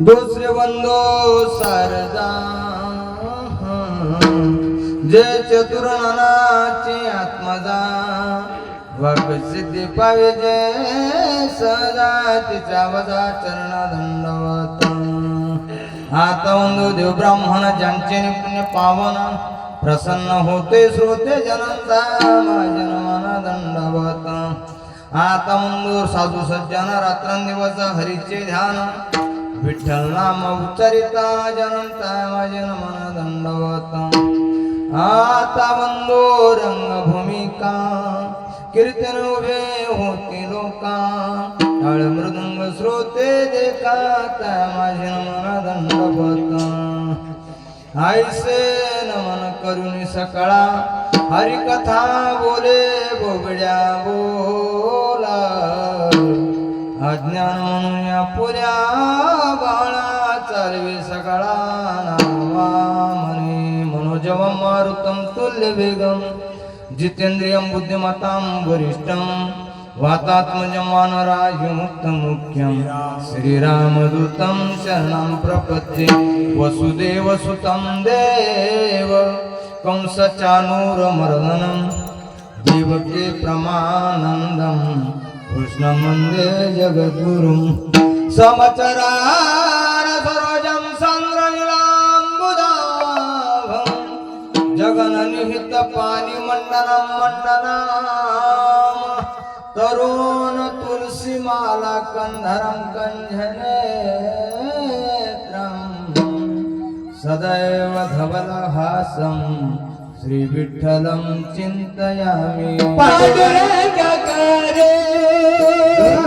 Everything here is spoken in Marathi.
दुसरे बंधो सारदा जे चतुर नानाचे आत्मजा वाक सिद्धी पावे जे सदा. तिचा वजा चरण दंडवत. आता बंधू देव ब्राह्मण ज्यांचे पुण्य पावन. प्रसन्न होते श्रोते जनंता जन्मना दंडवत. आता मंदूर साधू सज्जन रात्रंदिवस हरीचे ध्यान. विठ्ठल नाम उच्चरिता जनता माझे मन दंडवत। आता बंदो रंगभूमिका कीर्तन उभे होते लोका। हळ मृदंग श्रोते देखा माझे मन दंडवत। आईसे नमन करून सकाळा हरिकथा बोले बोबड्या बोला। अज्ञान म्हणून या पुऱ्या चालवे सकाळा नावा म्हणे मनोजव मारुतम तुल्य वेगम जितेंद्रियं बुद्धिमतां वरिष्ठं वातात्मजमानराजमुक्त मुख्यं श्रीरामदूतं शरणं प्रपद्ये। वसुदेवसुतं देव। कंसचानूरमर्दनं देवके प्रमानन्दं कृष्णमन्दे जगद्गुरुं समचरा जगननिहित पाणी मंडनम मंडनम तरुण तुलसी माला कंधरम कंझनेत्रम। सदैव धवल हासम श्री